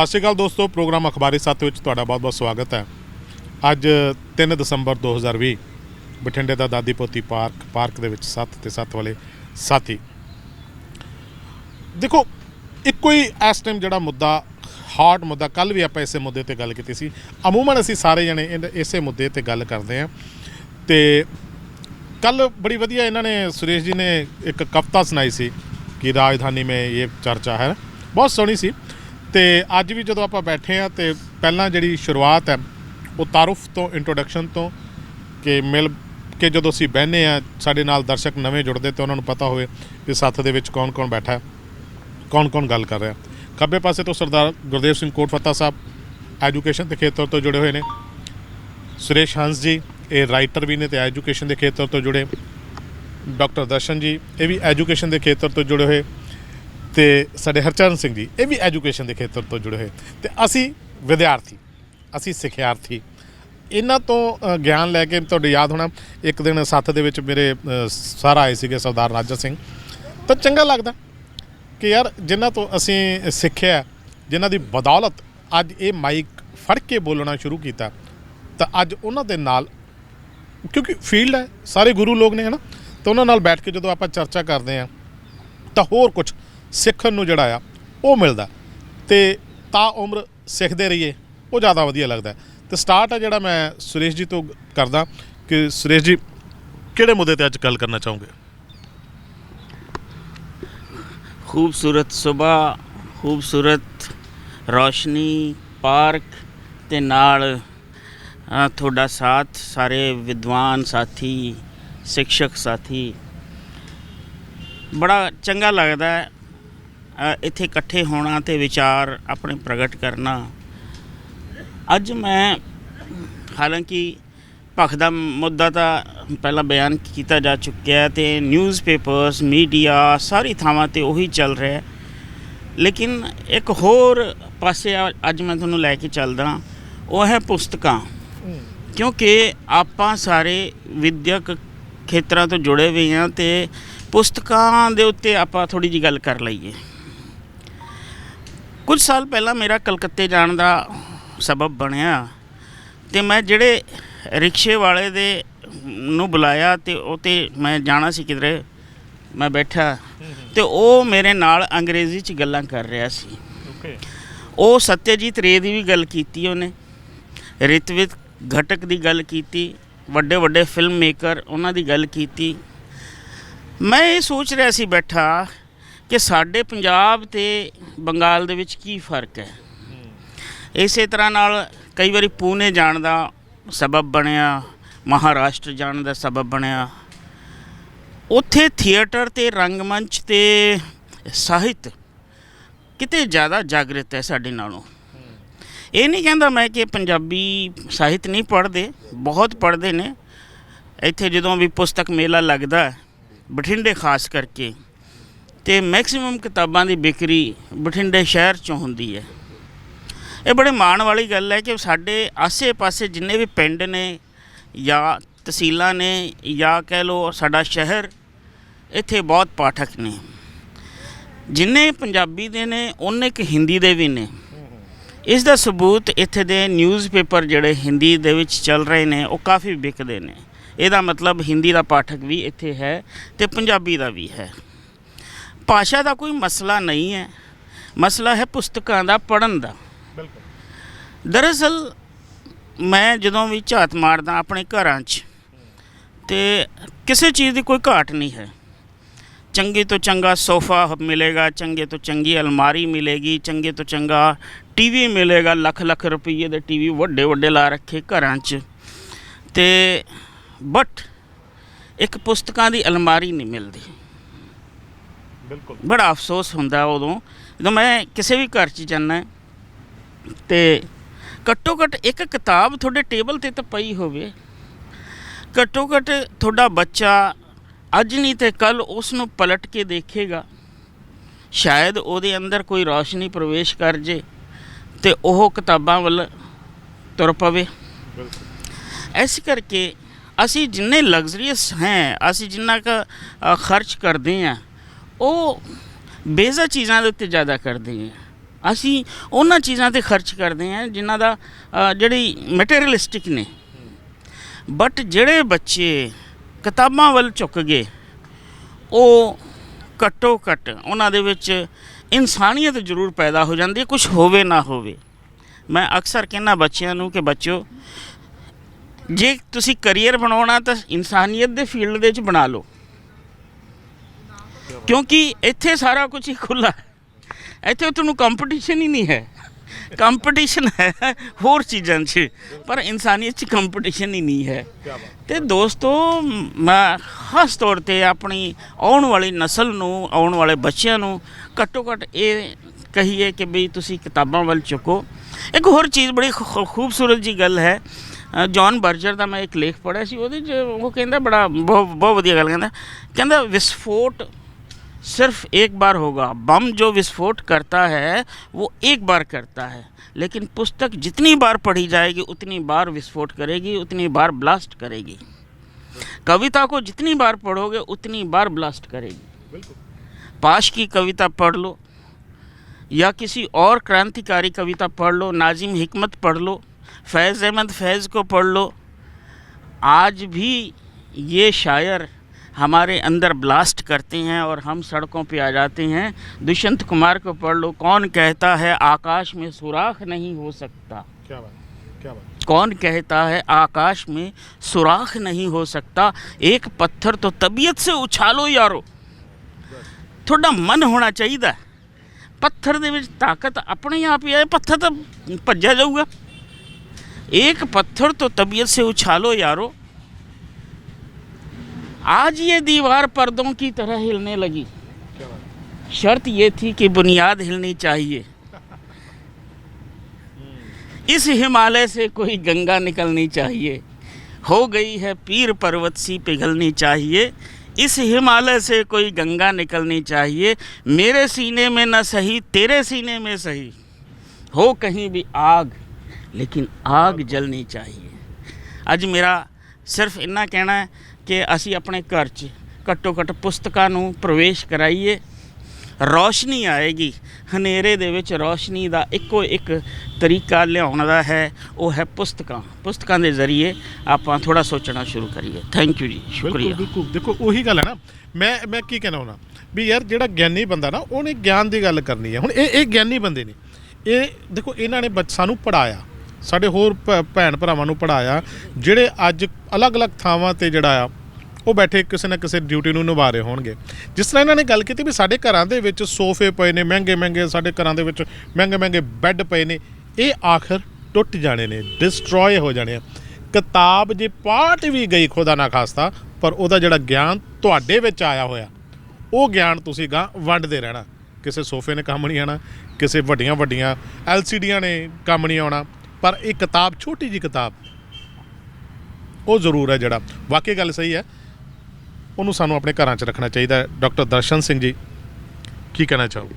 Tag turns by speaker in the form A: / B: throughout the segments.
A: ਸਤਿ ਸ਼੍ਰੀ ਅਕਾਲ ਦੋਸਤੋ, ਪ੍ਰੋਗਰਾਮ ਅਖਬਾਰੀ ਸੱਤ ਵਿੱਚ ਤੁਹਾਡਾ ਬਹੁਤ-ਬਹੁਤ ਸਵਾਗਤ ਹੈ। ਅੱਜ 3 ਦਸੰਬਰ 2020 ਬਠਿੰਡੇ ਦਾ ਦਾਦੀ ਪੋਤੀ ਪਾਰਕ ਪਾਰਕ ਦੇ ਵਿੱਚ ਸੱਤ ਤੇ ਸੱਤ ਵਾਲੇ ਸਾਥੀ। ਦੇਖੋ, ਇੱਕੋ ਹੀ ਇਸ ਟਾਈਮ ਜਿਹੜਾ ਮੁੱਦਾ ਹਾਟ ਮੁੱਦਾ ਕੱਲ ਵੀ ਆਪਾਂ ਇਸੇ ਮੁੱਦੇ ਤੇ ਗੱਲ ਕੀਤੀ ਸੀ। ਅਮੂਮਨ ਅਸੀਂ ਸਾਰੇ ਜਣੇ ਇਹਨ- ਇਸੇ ਮੁੱਦੇ ਤੇ ਗੱਲ ਕਰਦੇ ਹਾਂ। ਤੇ ਕੱਲ ਬੜੀ ਵਧੀਆ ਇਹਨਾਂ ਨੇ, ਸੁਰੇਸ਼ ਜੀ ਨੇ ਇੱਕ ਕਵਿਤਾ ਸੁਣਾਈ ਸੀ ਕਿ ਰਾਜਧਾਨੀ ਮੇਂ ਇਹ ਚਰਚਾ ਹੈ। ਬਹੁਤ ਸੋਹਣੀ ਸੀ। ਤੇ ਅੱਜ ਵੀ ਜਦੋਂ ਆਪਾਂ ਬੈਠੇ ਆ ਤੇ ਪਹਿਲਾਂ ਜਿਹੜੀ ਸ਼ੁਰੂਆਤ ਹੈ, ਉਹ ਤਾਰਫ ਤੋਂ ਇੰਟਰੋਡਕਸ਼ਨ ਤੋਂ ਕਿ ਮਿਲ ਕੇ ਜਦੋਂ ਅਸੀਂ ਬਹਿੰਦੇ ਆ ਸਾਡੇ ਨਾਲ ਦਰਸ਼ਕ ਨਵੇਂ ਜੁੜਦੇ ਤੇ ਉਹਨਾਂ ਨੂੰ ਪਤਾ ਹੋਵੇ ਕਿ ਸੱਥ ਦੇ ਵਿੱਚ ਕੌਣ-ਕੌਣ ਬੈਠਾ ਹੈ, ਕੌਣ-ਕੌਣ ਗੱਲ ਕਰ ਰਿਹਾ ਖੱਬੇ ਪਾਸੇ ਤੋਂ ਸਰਦਾਰ ਗੁਰਦੇਵ ਸਿੰਘ ਕੋਟਫੱਤਾ ਸਾਹਿਬ ਐਜੂਕੇਸ਼ਨ ਦੇ ਖੇਤਰ ਤੋਂ ਜੁੜੇ ਹੋਏ ਨੇ। ਸੁਰੇਸ਼ ਹੰਸ ਜੀ, ਇਹ ਰਾਈਟਰ ਵੀ ਨੇ ਤੇ ਐਜੂਕੇਸ਼ਨ ਦੇ ਖੇਤਰ ਤੋਂ ਜੁੜੇ। ਡਾਕਟਰ ਦਰਸ਼ਨ ਜੀ, ਇਹ ਵੀ ਐਜੂਕੇਸ਼ਨ ਦੇ ਖੇਤਰ ਤੋਂ ਜੁੜੇ ਹੋਏ। ਤੇ ਸਾਡੇ ਹਰਚਰਨ ਸਿੰਘ ਜੀ ਇਹ ਵੀ ਐਜੂਕੇਸ਼ਨ ਦੇ ਖੇਤਰ ਤੋਂ ਜੁੜੇ ਹੋਏ। ਤੇ ਅਸੀਂ ਵਿਦਿਆਰਥੀ ਅਸੀਂ ਸਿੱਖਿਆਰਥੀ ਇਹਨਾਂ ਤੋਂ ਗਿਆਨ ਲੈ ਕੇ ਤੁਹਾਡੇ ਯਾਦ ਹੋਣਾ। ਇੱਕ ਦਿਨ ਸੱਥ ਦੇ ਵਿੱਚ ਮੇਰੇ ਅ, ਸਰ ਆਏ ਸੀਗੇ ਸਰਦਾਰ ਰਾਜਾ ਸਿੰਘ। ਤਾਂ ਚੰਗਾ ਲੱਗਦਾ ਕਿ ਯਾਰ ਜਿਨ੍ਹਾਂ ਤੋਂ ਅਸੀਂ ਸਿੱਖਿਆ ਜਿਨ੍ਹਾਂ ਦੀ ਬਦੌਲਤ ਅੱਜ ਇਹ ਮਾਈਕ ਫੜ ਕੇ ਬੋਲਣਾ ਸ਼ੁਰੂ ਕੀਤਾ ਤਾਂ ਅੱਜ ਉਹਨਾਂ ਦੇ ਨਾਲ ਕਿਉਂਕਿ ਫੀਲਡ ਹੈ ਸਾਰੇ ਗੁਰੂ ਲੋਕ ਨੇ ਹਨਾ? ਤਾਂ ਉਹਨਾਂ ਨਾਲ ਬੈਠ ਕੇ ਜਦੋਂ ਆਪਾਂ ਚਰਚਾ ਕਰਦੇ ਆ ਤਾਂ ਹੋਰ ਕੁਝ ਸਿੱਖਣ ਨੂੰ ਜਿਹੜਾ ਆ, ਉਹ ਮਿਲਦਾ। ਤੇ ਤਾਂ ਉਮਰ ਸਿੱਖਦੇ ਰਹੀਏ, ਉਹ ਜ਼ਿਆਦਾ ਵਧੀਆ ਲੱਗਦਾ। ਤੇ ਸਟਾਰਟ ਆ ਜਿਹੜਾ ਮੈਂ ਸੁਰੇਸ਼ ਜੀ ਤੋਂ ਕਰਦਾ ਕਿ ਸੁਰੇਸ਼ ਜੀ, ਕਿਹੜੇ ਮੁੱਦੇ ਤੇ ਅੱਜ ਗੱਲ ਕਰਨਾ ਚਾਹੋਗੇ?
B: ਖੂਬਸੂਰਤ ਸਵੇਰ ਖੂਬਸੂਰਤ ਰੌਸ਼ਨੀ, ਪਾਰਕ ਤੇ ਨਾਲ ਤੁਹਾਡਾ ਸਾਥ, ਸਾਰੇ ਵਿਦਵਾਨ ਸਾਥੀ, ਸਿੱਖਸ਼ਕ ਸਾਥੀ। ਬੜਾ ਚੰਗਾ ਲੱਗਦਾ ਹੈ। ਇੱਥੇ ਇਕੱਠੇ ਹੋਣਾ ਤੇ ਵਿਚਾਰ ਆਪਣੇ ਪ੍ਰਗਟ ਕਰਨਾ। ਅੱਜ ਮੈਂ ਹਾਲਾਂਕਿ ਭਖ ਦਾ ਮੁੱਦਾ ਤਾਂ ਪਹਿਲਾਂ ਬਿਆਨ ਕੀਤਾ ਜਾ ਚੁੱਕਿਆ ਹੈ ਤੇ ਨਿਊਜ਼ਪੇਪਰਸ ਮੀਡੀਆ ਸਾਰੀ ਥਾਵਾਂ ਤੇ ਉਹੀ ਚੱਲ ਰਿਹਾ ਹੈ। ਲੇਕਿਨ ਇੱਕ ਹੋਰ ਪਾਸੇ ਅੱਜ ਮੈਂ ਤੁਹਾਨੂੰ ਲੈ ਕੇ ਚੱਲਦਾ ਉਹ ਹੈ ਪੁਸਤਕਾਂ। ਕਿਉਂਕਿ ਆਪਾਂ ਸਾਰੇ ਵਿਦਿਅਕ ਖੇਤਰਾਂ ਤੋਂ ਜੁੜੇ ਹੋਏ ਹਾਂ ਤੇ ਪੁਸਤਕਾਂ ਦੇ ਉੱਤੇ ਆਪਾਂ ਥੋੜੀ ਜੀ ਗੱਲ ਕਰ ਲਈਏ। ਕੁਝ ਸਾਲ ਪਹਿਲਾਂ ਮੇਰਾ ਕਲਕੱਤੇ ਜਾਣ ਦਾ ਸਬਬ ਬਣਿਆ ਤੇ ਮੈਂ ਜਿਹੜੇ ਰਿਕਸ਼ੇ ਵਾਲੇ ਦੇ ਨੂੰ ਬੁਲਾਇਆ ਤੇ ਉਹ ਤੇ ਮੈਂ ਜਾਣਾ ਸੀ ਕਿਧਰੇ ਮੈਂ ਬੈਠਾ ਤੇ ਉਹ ਮੇਰੇ ਨਾਲ ਅੰਗਰੇਜ਼ੀ ਚ ਗੱਲਾਂ ਕਰ ਰਿਹਾ ਸੀ।
A: ਓਕੇ
B: ਉਹ ਸਤਿਅਜੀਤ ਰੇ ਦੀ ਵੀ ਗੱਲ ਕੀਤੀ ਉਹਨੇ ਰਿਤਵਿਕ ਘਟਕ ਦੀ ਗੱਲ ਕੀਤੀ ਵੱਡੇ ਵੱਡੇ ਫਿਲਮ ਮੇਕਰ ਉਹਨਾਂ ਦੀ ਗੱਲ ਕੀਤੀ। ਮੈਂ ਇਹ ਸੋਚ ਰਿਹਾ ਸੀ ਬੈਠਾ ਕਿ ਸਾਡੇ ਪੰਜਾਬ ਤੇ ਬੰਗਾਲ ਦੇ ਵਿੱਚ ਕੀ ਫ਼ਰਕ ਹੈ? ਇਸੇ ਤਰ੍ਹਾਂ ਨਾਲ ਕਈ ਵਾਰੀ ਪੂਨੇ ਜਾਣ ਦਾ ਸਬਬ ਬਣਿਆ, ਮਹਾਰਾਸ਼ਟਰ ਜਾਣ ਦਾ ਸਬਬ ਬਣਿਆ। ਉੱਥੇ ਥੀਏਟਰ ਤੇ ਰੰਗਮੰਚ ਤੇ ਸਾਹਿਤ ਕਿਤੇ ਜ਼ਿਆਦਾ ਜਾਗਰਤ ਹੈ ਸਾਡੇ ਨਾਲੋਂ। ਇਹ ਨਹੀਂ ਕਹਿੰਦਾ ਮੈਂ ਕਿ ਪੰਜਾਬੀ ਸਾਹਿਤ ਨਹੀਂ ਪੜ੍ਹਦੇ, ਬਹੁਤ ਪੜ੍ਹਦੇ ਨੇ। ਇੱਥੇ ਜਦੋਂ ਵੀ ਪੁਸਤਕ ਮੇਲਾ ਲੱਗਦਾ ਬਠਿੰਡੇ ਖਾਸ ਕਰਕੇ ਤੇ ਮੈਕਸਿਮਮ ਕਿਤਾਬਾਂ ਦੀ ਵਿਕਰੀ ਬਠਿੰਡੇ ਸ਼ਹਿਰ ਚੋਂ ਹੁੰਦੀ ਹੈ। ਇਹ ਬੜੇ ਮਾਣ ਵਾਲੀ ਗੱਲ ਹੈ ਕਿ ਸਾਡੇ ਆਸੇ-ਪਾਸੇ ਜਿੰਨੇ ਵੀ ਪਿੰਡ ਨੇ ਜਾਂ ਤਹਿਸੀਲਾਂ ਨੇ ਜਾਂ ਕਹਿ ਲਓ ਸਾਡਾ ਸ਼ਹਿਰ, ਇੱਥੇ ਬਹੁਤ ਪਾਠਕ ਨੇ। ਜਿੰਨੇ ਪੰਜਾਬੀ ਦੇ ਨੇ ਉਹਨੇ ਕਿ ਹਿੰਦੀ ਦੇ ਵੀ ਨੇ। ਇਸ ਦਾ ਸਬੂਤ ਇੱਥੇ ਦੇ ਨਿਊਜ਼ਪੇਪਰ ਜਿਹੜੇ ਹਿੰਦੀ ਦੇ ਵਿੱਚ ਚੱਲ ਰਹੇ ਨੇ, ਉਹ ਕਾਫੀ ਵਿਕਦੇ ਨੇ। ਇਹਦਾ ਮਤਲਬ ਹਿੰਦੀ ਦਾ ਪਾਠਕ ਵੀ ਇੱਥੇ ਹੈ ਤੇ ਪੰਜਾਬੀ ਦਾ ਵੀ ਹੈ। ਭਾਸ਼ਾ ਦਾ ਕੋਈ ਮਸਲਾ ਨਹੀਂ ਹੈ। ਮਸਲਾ ਹੈ ਪੁਸਤਕਾਂ ਦਾ ਪੜਨ ਦਾ।
A: ਬਿਲਕੁਲ।
B: ਦਰਅਸਲ ਮੈਂ ਜਦੋਂ ਵੀ ਝਾਤ ਮਾਰਦਾ ਆਪਣੇ ਘਰਾਂ 'ਚ ਤੇ ਕਿਸੇ ਚੀਜ਼ ਦੀ ਕੋਈ ਘਾਟ ਨਹੀਂ ਹੈ। ਚੰਗੇ ਤੋਂ ਚੰਗਾ ਸੋਫਾ ਮਿਲੇਗਾ ਚੰਗੇ ਤੋਂ ਚੰਗੀ ਅਲਮਾਰੀ ਮਿਲੇਗੀ ਚੰਗੇ ਤੋਂ ਚੰਗਾ ਟੀਵੀ ਮਿਲੇਗਾ ਲੱਖ ਲੱਖ ਰੁਪਏ ਦੇ ਟੀਵੀ ਵੱਡੇ ਵੱਡੇ ਲਾ ਰੱਖੇ ਘਰਾਂ 'ਚ। ਤੇ ਬਟ ਇੱਕ ਪੁਸਤਕਾਂ ਦੀ ਅਲਮਾਰੀ ਨਹੀਂ ਮਿਲਦੀ।
A: ਬਿਲਕੁਲ।
B: ਬੜਾ ਅਫਸੋਸ ਹੁੰਦਾ ਉਦੋਂ ਜਦੋਂ ਮੈਂ ਕਿਸੇ ਵੀ ਘਰ 'ਚ ਜਾਂਦਾ ਤੇ ਘੱਟੋ ਘੱਟ ਇੱਕ ਕਿਤਾਬ ਤੁਹਾਡੇ ਟੇਬਲ ਤੇ ਤਾਂ ਪਈ ਹੋਵੇ। ਘੱਟੋ ਘੱਟ ਤੁਹਾਡਾ ਬੱਚਾ ਅੱਜ ਨਹੀਂ ਤੇ ਕੱਲ ਉਸ ਨੂੰ ਪਲਟ ਕੇ ਦੇਖੇਗਾ। ਸ਼ਾਇਦ ਉਹਦੇ ਅੰਦਰ ਕੋਈ ਰੌਸ਼ਨੀ ਪ੍ਰਵੇਸ਼ ਕਰ ਜੇ ਤੇ ਉਹ ਕਿਤਾਬਾਂ ਵੱਲ ਤੁਰ ਪਵੇ। ਇਸ ਕਰਕੇ ਅਸੀਂ ਜਿੰਨੇ ਲਗਜ਼ਰੀਅਸ ਹੈ ਅਸੀਂ ਜਿੰਨਾ ਕ ਖਰਚ ਕਰਦੇ ਆ ਉਹ ਬੇਜ਼ਾ ਚੀਜ਼ਾਂ ਦੇ ਉੱਤੇ ਜ਼ਿਆਦਾ ਕਰਦੇ ਆ। ਅਸੀਂ ਉਹਨਾਂ ਚੀਜ਼ਾਂ ਤੇ ਖਰਚ ਕਰਦੇ ਹਾਂ ਜਿਨ੍ਹਾਂ ਦਾ ਜਿਹੜੀ ਮਟੀਰੀਅਲਿਸਟਿਕ ਨੇ। ਬਟ ਜਿਹੜੇ ਬੱਚੇ ਕਿਤਾਬਾਂ ਵੱਲ ਝੁੱਕ ਗਏ, ਉਹ ਘੱਟੋ ਘੱਟ ਉਹਨਾਂ ਦੇ ਵਿੱਚ ਇਨਸਾਨੀਅਤ ਜ਼ਰੂਰ ਪੈਦਾ ਹੋ ਜਾਂਦੀ ਹੈ ਕੁਝ ਹੋਵੇ ਨਾ ਹੋਵੇ। ਮੈਂ ਅਕਸਰ ਕਹਿੰਦਾ ਬੱਚਿਆਂ ਨੂੰ ਕਿ ਬੱਚਿਓ, ਜੇ ਤੁਸੀਂ ਕੈਰੀਅਰ ਬਣਾਉਣਾ ਤਾਂ ਇਨਸਾਨੀਅਤ ਦੇ ਫੀਲਡ ਦੇ ਵਿੱਚ ਬਣਾ ਲਓ। ਕਿਉਂਕਿ ਇੱਥੇ ਸਾਰਾ ਕੁਝ ਹੀ ਖੁੱਲਾ ਇੱਥੇ ਤੁਹਾਨੂੰ ਕੰਪੀਟੀਸ਼ਨ ਹੀ ਨਹੀਂ ਹੈ। ਕੰਪੀਟੀਸ਼ਨ ਹੈ ਹੋਰ ਚੀਜ਼ਾਂ 'ਚ। ਪਰ ਇਨਸਾਨੀਅਤ 'ਚ ਕੰਪੀਟੀਸ਼ਨ ਹੀ ਨਹੀਂ ਹੈ। ਤੇ ਦੋਸਤੋ ਮੈਂ ਖਾਸ ਤੌਰ ਤੇ ਆਪਣੀ ਆਉਣ ਵਾਲੀ ਨਸਲ ਨੂੰ ਆਉਣ ਵਾਲੇ ਬੱਚਿਆਂ ਨੂੰ ਘੱਟੋ ਘੱਟ ਇਹ ਕਹੀਏ ਕਿ ਵੀ ਤੁਸੀਂ ਕਿਤਾਬਾਂ ਵੱਲ ਚੁੱਕੋ ਇੱਕ ਹੋਰ ਚੀਜ਼ ਬੜੀ ਖੂਬਸੂਰਤ ਜੀ ਗੱਲ ਹੈ। ਅ, ਜੌਨ ਬਰਜਰ ਦਾ ਮੈਂ ਇੱਕ ਲੇਖ ਪੜ੍ਹਿਆ ਸੀ ਉਹਦੇ 'ਚ ਉਹ ਕਹਿੰਦਾ ਬੜਾ ਬਹੁਤ ਬਹੁਤ ਵਧੀਆ ਗੱਲ ਕਹਿੰਦਾ। ਕਹਿੰਦਾ ਵਿਸਫੋਟ सिर्फ़ एक बार होगा। बम जो विस्फोट करता है वो एक बार करता है। लेकिन पुस्तक जितनी बार पढ़ी जाएगी उतनी बार विस्फोट करेगी उतनी बार ब्लास्ट करेगी। कविता को जितनी बार पढ़ोगे उतनी बार ब्लास्ट करेगी। पाश की कविता पढ़ लो या किसी और क्रांतिकारी कविता पढ़ लो नाजिम हिकमत पढ़ लो फैज़ अहमद फैज़ को पढ़ लो। आज भी ये शायर हमारे अंदर ब्लास्ट करते हैं और हम सड़कों पे आ जाते हैं दुष्यंत कुमार को पढ़ लो कौन कहता है आकाश में सुराख नहीं हो सकता
A: ਕੀ ਬਾਤ ਕੀ ਬਾਤ
B: कौन कहता है आकाश में सुराख नहीं हो सकता एक पत्थर तो तबीयत से उछालो यारो ਤੁਹਾਡਾ ਮਨ ਹੋਣਾ ਚਾਹੀਦਾ ਪੱਥਰ ਦੇ ਵਿੱਚ ਤਾਕਤ ਆਪਣੇ ਆਪ ਹੀ ਹੈ ਪੱਥਰ ਤਾਂ ਭੱਜਿਆ ਜਾਊਗਾ एक पत्थर तो तबीयत से उछालो यारो आज ये दीवार पर्दों की तरह हिलने लगी। शर्त ये थी कि बुनियाद हिलनी चाहिए। इस हिमालय से कोई गंगा निकलनी चाहिए। हो गई है पीर पर्वत सी पिघलनी चाहिए। इस हिमालय से कोई गंगा निकलनी चाहिए। मेरे सीने में न सही, तेरे सीने में सही। हो कहीं भी आग, लेकिन आग जलनी चाहिए। आज मेरा सिर्फ़ इतना कहना है ਕਿ ਅਸੀਂ ਆਪਣੇ ਘਰ 'ਚ ਘੱਟੋ ਘੱਟ ਪੁਸਤਕਾਂ ਨੂੰ ਪ੍ਰਵੇਸ਼ ਕਰਾਈਏ। ਰੌਸ਼ਨੀ ਆਏਗੀ। ਹਨੇਰੇ ਦੇ ਵਿੱਚ ਰੌਸ਼ਨੀ ਦਾ ਇੱਕੋ ਇੱਕ ਤਰੀਕਾ ਲਿਆਉਣ ਦਾ ਹੈ ਉਹ ਹੈ ਪੁਸਤਕਾਂ। ਪੁਸਤਕਾਂ ਦੇ ਜ਼ਰੀਏ ਆਪਾਂ ਥੋੜਾ ਸੋਚਣਾ ਸ਼ੁਰੂ ਕਰੀਏ। ਥੈਂਕ ਯੂ ਜੀ। ਸ਼ੁਕਰੀਆ।
A: ਬਿਲਕੁਲ। ਦੇਖੋ ਉਹੀ ਗੱਲ ਹੈ ਨਾ। ਮੈਂ ਮੈਂ ਕੀ ਕਹਿਣਾ ਹੁਣਾ ਵੀ ਯਾਰ ਜਿਹੜਾ ਗਿਆਨੀ ਬੰਦਾ ਨਾ ਉਹਨੇ ਗਿਆਨ ਦੀ ਗੱਲ ਕਰਨੀ ਹੈ। ਹੁਣ ਇਹ ਇਹ ਗਿਆਨੀ ਬੰਦੇ ਨੇ। ਇਹ ਦੇਖੋ ਇਹਨਾਂ ਨੇ ਬੱਚ- ਸਾਨੂੰ ਪੜਾਇਆ ਸਾਡੇ ਹੋਰ ਭੈਣ ਭਰਾਵਾਂ ਨੂੰ ਪੜਾਇਆ ਜਿਹੜੇ ਅੱਜ ਅਲੱਗ-ਅਲੱਗ ਥਾਵਾਂ ਤੇ ਜਿਹੜਾ ਆ ਉਹ ਬੈਠੇ ਕਿਸੇ ਨਾ ਕਿਸੇ ਡਿਊਟੀ ਨੂੰ ਨਿਭਾ ਰਹੇ ਹੋਣਗੇ। ਜਿਸ ਤਰ੍ਹਾਂ ਇਹਨਾਂ ਨੇ ਗੱਲ ਕੀਤੀ ਵੀ ਸਾਡੇ ਘਰਾਂ ਦੇ ਵਿੱਚ ਸੋਫੇ ਪਏ ਨੇ, ਮਹਿੰਗੇ ਮਹਿੰਗੇ ਸਾਡੇ ਘਰਾਂ ਦੇ ਵਿੱਚ ਮਹਿੰਗੇ ਮਹਿੰਗੇ ਬੈੱਡ ਪਏ ਨੇ। ਇਹ ਆਖਰ ਟੁੱਟ ਜਾਣੇ ਨੇ ਡਿਸਟਰੋਏ ਹੋ ਜਾਣੇ ਆ। ਕਿਤਾਬ ਜੇ ਪਾਟ ਵੀ ਗਈ ਖੁਦਾ ਨਾ ਖਾਸਤਾ, ਪਰ ਉਹਦਾ ਜਿਹੜਾ ਗਿਆਨ ਤੁਹਾਡੇ ਵਿੱਚ ਆਇਆ ਹੋਇਆ, ਉਹ ਗਿਆਨ ਤੁਸੀਂ ਗਾਂ ਵੰਡਦੇ ਰਹਿਣਾ। ਕਿਸੇ ਸੋਫੇ ਨੇ ਕੰਮ ਨਹੀਂ ਆਣਾ ਕਿਸੇ ਵੱਡੀਆਂ ਵੱਡੀਆਂ ਐਲਸੀਡੀਆਂ ਨੇ ਕੰਮ ਨਹੀਂ ਆਉਣਾ, ਪਰ ਇਹ ਕਿਤਾਬ, ਛੋਟੀ ਜੀ ਕਿਤਾਬ, ਉਹ ਜ਼ਰੂਰ ਹੈ ਜਿਹੜਾ। ਵਾਕਈ ਗੱਲ ਸਹੀ ਹੈ ਉਹਨੂੰ ਸਾਨੂੰ ਆਪਣੇ ਘਰਾਂ 'ਚ ਰੱਖਣਾ ਚਾਹੀਦਾ ਹੈ। ਡਾਕਟਰ ਦਰਸ਼ਨ ਸਿੰਘ ਜੀ ਕੀ ਕਹਿਣਾ ਚਾਹੋਗੇ?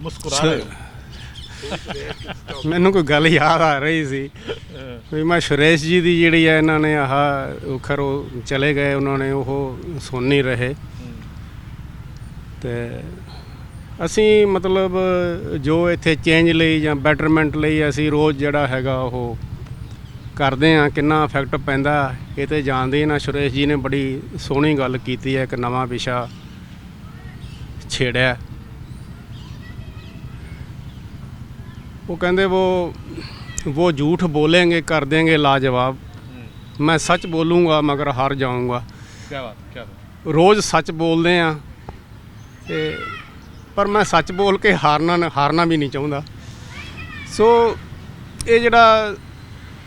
A: ਮੁਸਕਰਾ ਰਹੇ।
C: ਮੈਨੂੰ ਕੋਈ ਗੱਲ ਯਾਦ ਆ ਰਹੀ ਸੀ। ਵੀ ਮੈਂ ਸੁਰੇਸ਼ ਜੀ ਦੀ ਜਿਹੜੀ ਹੈ ਇਹਨਾਂ ਨੇ ਆਹ ਉਹ ਖਰੋ ਚਲੇ ਗਏ ਉਹਨਾਂ ਨੇ ਉਹ ਸੁਣ ਨਹੀਂ ਰਹੇ। ਤੇ ਅਸੀਂ ਮਤਲਬ ਜੋ ਇੱਥੇ ਚੇਂਜ ਲਈ ਜਾਂ ਬੈਟਰਮੈਂਟ ਲਈ ਅਸੀਂ ਰੋਜ਼ ਜਿਹੜਾ ਹੈਗਾ ਉਹ ਕਰਦੇ ਆ ਕਿੰਨਾ ਇਫੈਕਟ ਪੈਂਦਾ ਇਹ ਤੇ ਜਾਣਦੇ ਨਾ। ਸੁਰੇਸ਼ ਜੀ ਨੇ ਬੜੀ ਸੋਹਣੀ ਗੱਲ ਕੀਤੀ ਹੈ ਇੱਕ ਨਵਾਂ ਵਿਸ਼ਾ ਛੇੜਿਆ। ਉਹ ਕਹਿੰਦੇ ਉਹ ਉਹ ਝੂਠ ਬੋਲेंगे ਕਰ ਦੇਂਗੇ ਲਾਜਵਾਬ। ਮੈਂ ਸੱਚ ਬੋਲੂੰਗਾ ਮਗਰ ਹਾਰ ਜਾਊਂਗਾ।
A: ਕੀ ਬਾਤ ਕੀ ਬਾਤ।
C: ਰੋਜ਼ ਸੱਚ ਬੋਲਦੇ ਆ ਤੇ ਪਰ ਮੈਂ ਸੱਚ ਬੋਲ ਕੇ ਹਾਰਨਾ ਹਾਰਨਾ ਵੀ ਨਹੀਂ ਚਾਹੁੰਦਾ। ਸੋ ਇਹ ਜਿਹੜਾ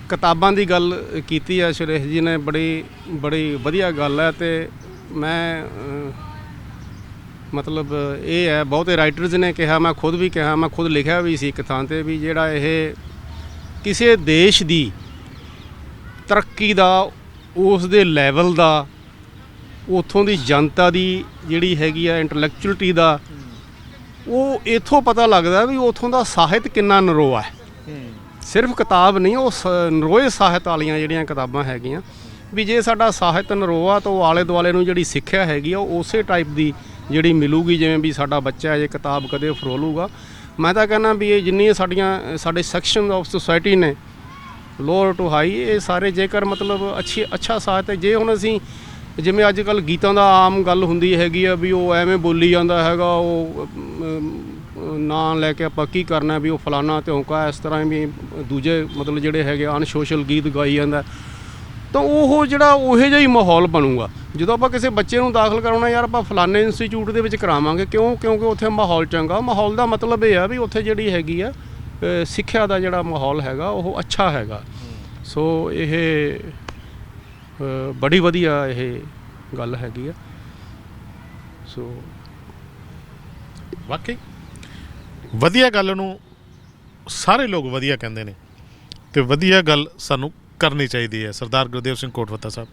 C: ਕਿਤਾਬਾਂ ਦੀ ਗੱਲ ਕੀਤੀ ਆ, ਸੁਰੇਸ਼ ਜੀ ਨੇ ਬੜੀ ਬੜੀ ਵਧੀਆ ਗੱਲ ਹੈ ਤੇ ਮੈਂ ਮਤਲਬ ਇਹ ਹੈ ਬਹੁਤੇ ਰਾਈਟਰਸ ਨੇ ਕਿਹਾ, ਮੈਂ ਖੁਦ ਵੀ ਕਿਹਾ, ਮੈਂ ਖੁਦ ਲਿਖਿਆ ਵੀ ਸੀ ਇੱਕ ਥਾਂ ਤੇ ਵੀ ਜਿਹੜਾ ਇਹ ਕਿਸੇ ਦੇਸ਼ ਦੀ ਤਰੱਕੀ ਦਾ, ਉਸ ਦੇ ਲੈਵਲ ਦਾ, ਉਥੋਂ ਦੀ ਜਨਤਾ ਦੀ ਜਿਹੜੀ ਹੈਗੀ ਆ ਇੰਟੈਲੈਕਚੁਅਲਿਟੀ ਦਾ ਉਹ ਇਥੋਂ ਪਤਾ ਲੱਗਦਾ ਵੀ ਉਥੋਂ ਦਾ ਸਾਹਿਤ ਕਿੰਨਾ ਨਰੋਆ ਹੈ। ਸਿਰਫ ਕਿਤਾਬ ਨਹੀਂ, ਉਹ ਸ- ਨਰੋਏ ਸਾਹਿਤ ਵਾਲੀਆਂ ਜਿਹੜੀਆਂ ਕਿਤਾਬਾਂ ਹੈਗੀਆਂ। ਵੀ ਜੇ ਸਾਡਾ ਸਾਹਿਤ ਨਰੋਆ ਤਾਂ ਉਹ ਆਲੇ ਦੁਆਲੇ ਨੂੰ ਜਿਹੜੀ ਸਿੱਖਿਆ ਹੈਗੀ ਆ, ਉਹ ਉਸੇ ਟਾਈਪ ਦੀ ਜਿਹੜੀ ਮਿਲੂਗੀ, ਜਿਵੇਂ ਵੀ ਸਾਡਾ ਬੱਚਾ ਇਹ ਕਿਤਾਬ ਕਦੇ ਫਰੋਲੂਗਾ। ਮੈਂ ਤਾਂ ਕਹਿੰਦਾ ਵੀ ਇਹ ਜਿੰਨੀਆਂ ਸਾਡੀਆਂ, ਸਾਡੇ ਸੈਕਸ਼ਨ ਆਫ ਸੁਸਾਇਟੀ ਨੇ ਲੋਅਰ ਟੂ ਹਾਈ ਇਹ ਸਾਰੇ ਜੇਕਰ ਮਤਲਬ ਅੱਛੀ, ਅੱਛਾ ਸਾਹਿਤ ਹੈ, ਜੇ ਹੁਣ ਅਸੀਂ ਜਿਵੇਂ ਅੱਜ ਕੱਲ ਗੀਤਾਂ ਦਾ ਆਮ ਗੱਲ ਹੁੰਦੀ ਹੈਗੀ ਆ ਵੀ ਉਹ ਐਵੇਂ ਬੋਲੀ ਜਾਂਦਾ ਹੈਗਾ ਉਹ ਨਾਂ ਲੈ ਕੇ ਆਪਾਂ ਕੀ ਕਰਨਾ ਵੀ ਉਹ ਫਲਾਨਾ ਧਿਉਂਕਾ ਇਸ ਤਰ੍ਹਾਂ ਵੀ ਦੂਜੇ ਮਤਲਬ ਜਿਹੜੇ ਹੈਗੇ ਅਨਸੋਸ਼ਲ ਗੀਤ ਗਾਈ ਜਾਂਦਾ। ਤਾਂ ਉਹ ਜਿਹੜਾ ਉਹੇ ਜਿਹਾ ਹੀ ਮਾਹੌਲ ਬਣੂਗਾ। ਜਦੋਂ ਆਪਾਂ ਕਿਸੇ ਬੱਚੇ ਨੂੰ ਦਾਖਲ ਕਰਾਉਣਾ ਯਾਰ ਆਪਾਂ ਫਲਾਣੇ ਇੰਸਟੀਚਿਊਟ ਦੇ ਵਿੱਚ ਕਰਾਵਾਂਗੇ ਕਿਉਂ? ਕਿਉਂਕਿ ਉੱਥੇ ਮਾਹੌਲ ਚੰਗਾ। ਮਾਹੌਲ ਦਾ ਮਤਲਬ ਇਹ ਆ ਵੀ ਉੱਥੇ ਜਿਹੜੀ ਹੈਗੀ ਆ ਸਿੱਖਿਆ ਦਾ ਜਿਹੜਾ ਮਾਹੌਲ ਹੈਗਾ ਉਹ ਅੱਛਾ ਹੈਗਾ। ਸੋ ਇਹ ਬੜੀ ਵਧੀਆ ਇਹ ਗੱਲ ਹੈਗੀ ਆ। ਸੋ
A: ਵਾਕਈ ਵਧੀਆ ਗੱਲ ਨੂੰ ਸਾਰੇ ਲੋਕ ਵਧੀਆ ਕਹਿੰਦੇ ਨੇ ਤੇ ਵਧੀਆ ਗੱਲ ਸਾਨੂੰ ਕਰਨੀ ਚਾਹੀਦੀ ਹੈ। ਸਰਦਾਰ ਗੁਰਦੇਵ ਸਿੰਘ ਕੋਟਵੱਤਾ ਸਾਹਿਬ।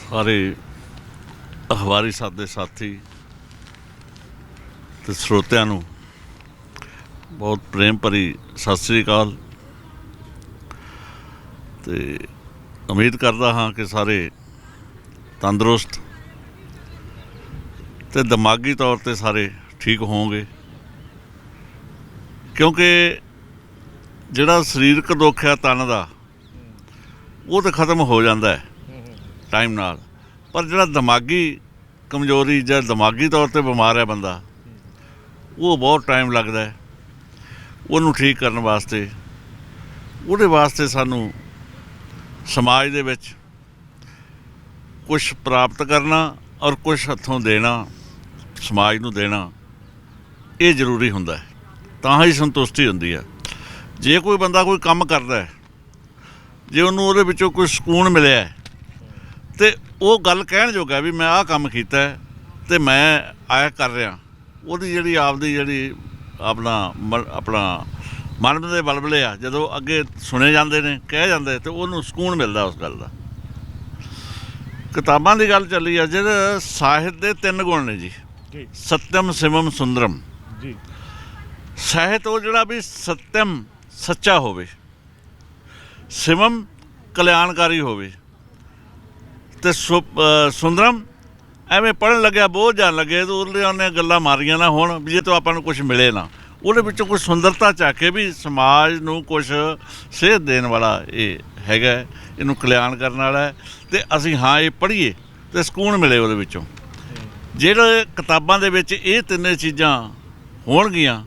D: ਸਾਰੇ ਅਖਬਾਰੀ ਸਾਦੇ ਸਾਥੀ ਤੇ ਸਰੋਤਿਆਂ ਨੂੰ ਬਹੁਤ ਪ੍ਰੇਮ ਭਰੀ ਸਤਿ ਸ੍ਰੀ ਅਕਾਲ। ਤੇ ਉਮੀਦ ਕਰਦਾ ਹਾਂ ਕਿ ਸਾਰੇ ਤੰਦਰੁਸਤ ਤੇ ਦਿਮਾਗੀ ਤੌਰ ਤੇ ਸਾਰੇ ਠੀਕ ਹੋਵੋਗੇ ਕਿਉਂਕਿ ਜਿਹੜਾ ਸਰੀਰਕ ਦੁੱਖ ਹੈ, ਤਨ ਦਾ, ਉਹ ਤਾਂ ਖਤਮ ਹੋ ਜਾਂਦਾ ਹੈ ਟਾਈਮ ਨਾਲ। ਪਰ ਜਿਹੜਾ ਦਿਮਾਗੀ ਕਮਜ਼ੋਰੀ ਜਾਂ ਦਿਮਾਗੀ ਤੌਰ ਤੇ ਬਿਮਾਰ ਹੈ ਬੰਦਾ, ਉਹ ਬਹੁਤ ਟਾਈਮ ਲੱਗਦਾ ਹੈ। ਉਹਨੂੰ ਠੀਕ ਕਰਨ ਵਾਸਤੇ, ਉਹਦੇ ਵਾਸਤੇ ਸਾਨੂੰ ਸਮਾਜ ਦੇ ਵਿੱਚ ਕੁਝ ਪ੍ਰਾਪਤ ਕਰਨਾ ਔਰ ਕੁਝ ਹੱਥੋਂ ਦੇਣਾ, ਸਮਾਜ ਨੂੰ ਦੇਣਾ, ਇਹ ਜ਼ਰੂਰੀ ਹੁੰਦਾ ਹੈ। ਤਾਂ ਹੀ ਸੰਤੁਸ਼ਟੀ ਹੁੰਦੀ ਹੈ। ਜੇ ਕੋਈ ਬੰਦਾ ਕੋਈ ਕੰਮ ਕਰਦਾ ਹੈ, ਜੇ ਉਹਨੂੰ ਉਹਦੇ ਵਿੱਚੋਂ ਕੋਈ ਸਕੂਨ ਮਿਲਿਆ ਹੈ, ਤੇ ਉਹ ਗੱਲ ਕਹਿਣ ਜੋਗਾ ਵੀ ਮੈਂ ਆਹ ਕੰਮ ਕੀਤਾ ਹੈ ਤੇ ਮੈਂ ਆਇਆ ਕਰ ਰਿਹਾ। ਉਹਦੀ ਜਿਹੜੀ ਆਪਦੀ ਜਿਹੜੀ ਆਪਣਾ ਮ- ਆਪਣਾ ਮਨ ਦੇ ਬਲਬਲੇ ਆ ਜਦੋਂ ਅੱਗੇ ਸੁਣੇ ਜਾਂਦੇ ਨੇ ਕਹਿ ਜਾਂਦੇ ਤੇ ਉਹਨੂੰ ਸਕੂਨ ਮਿਲਦਾ ਉਸ ਗੱਲ ਦਾ। ਕਿਤਾਬਾਂ ਦੀ ਗੱਲ ਚੱਲੀ ਆ ਜਿਹੜੇ ਸਾਹਿਤ ਦੇ ਤਿੰਨ ਗੁਣ ਨੇ ਜੀ।
A: ਜੀ।
D: ਸਤਿਅਮ ਸਿਵਮ ਸੁੰਦਰਮ।
A: ਜੀ।
D: ਸਾਹਿਤ ਉਹ ਜਿਹੜਾ ਵੀ ਸਤਿਅਮ ਸੱਚਾ ਹੋਵੇ ਸਿਵਮ ਕਲਿਆਣਕਾਰੀ ਹੋਵੇ ਤੇ ਸੁੰਦਰਮ ਐਵੇਂ ਪੜਨ ਲੱਗਿਆ ਬੋਝ ਜਾਣ ਲੱਗੇ ਤੇ ਉਹਦੇ ਉਹਨੇ ਗੱਲਾਂ ਮਾਰੀਆਂ ਨਾ ਹੁਣ ਵੀ ਜੇ ਤੋਂ ਆਪਾਂ ਨੂੰ ਕੁਝ ਮਿਲੇ ਨਾ। ਉਹਦੇ ਵਿੱਚੋਂ ਕੁਝ ਸੁੰਦਰਤਾ ਚੱਕ ਕੇ ਵੀ ਸਮਾਜ ਨੂੰ ਕੁਝ ਸੇਧ ਦੇਣ ਵਾਲਾ ਇਹ ਹੈਗਾ ਇਹਨੂੰ ਕਲਿਆਣ ਕਰਨ ਵਾਲਾ ਹੈ। ਤੇ ਅਸੀਂ ਹਾਂ ਇਹ ਪੜ੍ਹੀਏ ਤੇ ਸਕੂਨ ਮਿਲੇ ਉਹਦੇ ਵਿੱਚੋਂ। ਜਿਹੜੇ ਕਿਤਾਬਾਂ ਦੇ ਵਿੱਚ ਇਹ ਤਿੰਨੇ ਚੀਜ਼ਾਂ ਹੋਣਗੀਆਂ,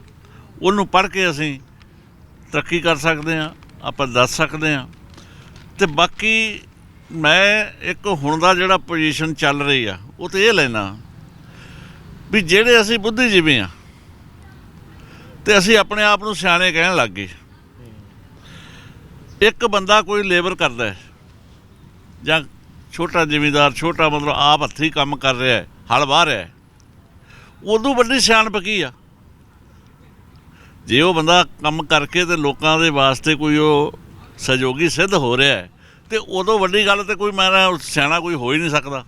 D: ਉਹਨੂੰ ਪੜ੍ਹ ਕੇ ਅਸੀਂ ਤਰੱਕੀ ਕਰ ਸਕਦੇ ਹਾਂ, ਆਪਾਂ ਦੱਸ ਸਕਦੇ ਹਾਂ। ਤੇ ਬਾਕੀ ਮੈਂ ਇੱਕ ਹੁਣ ਦਾ ਜਿਹੜਾ ਪੋਜੀਸ਼ਨ ਚੱਲ ਰਹੀ ਆ, ਉਹ ਤੇ ਇਹ ਲੈਣਾ ਵੀ ਜਿਹੜੇ ਅਸੀਂ ਬੁੱਧੀਜੀਵੀ ਆ ਤੇ ਅਸੀਂ ਆਪਣੇ ਆਪ ਨੂੰ ਸਿਆਣੇ ਕਹਿਣ ਲੱਗ ਗਏ। ਇੱਕ ਬੰਦਾ ਕੋਈ ਲੇਬਰ ਕਰਦਾ ਹੈ, ਜਾਂ ਛੋਟਾ ਜ਼ਿਮੀਂਦਾਰ, ਛੋਟਾ ਮਤਲਬ ਆਪ ਹੱਥੀਂ ਕੰਮ ਕਰ ਰਿਹਾ ਹੈ, ਹਲ ਵਾਹ ਰਿਹਾ ਹੈ ਉਦੋਂ ਵੱਡੀ ਸਿਆਣਪ ਕੀ ਆ। ਜੇ ਉਹ ਬੰਦਾ ਕੰਮ ਕਰਕੇ ਤੇ ਲੋਕਾਂ ਦੇ ਵਾਸਤੇ ਕੋਈ ਉਹ ਸਹਿਯੋਗੀ ਸਿੱਧ ਹੋ ਰਿਹਾ ਹੈ, ਤੇ ਉਦੋਂ ਵੱਡੀ ਗੱਲ ਤੇ ਕੋਈ ਮੇਰਾ ਸਿਆਣਾ ਕੋਈ ਹੋ ਹੀ ਨਹੀਂ ਸਕਦਾ।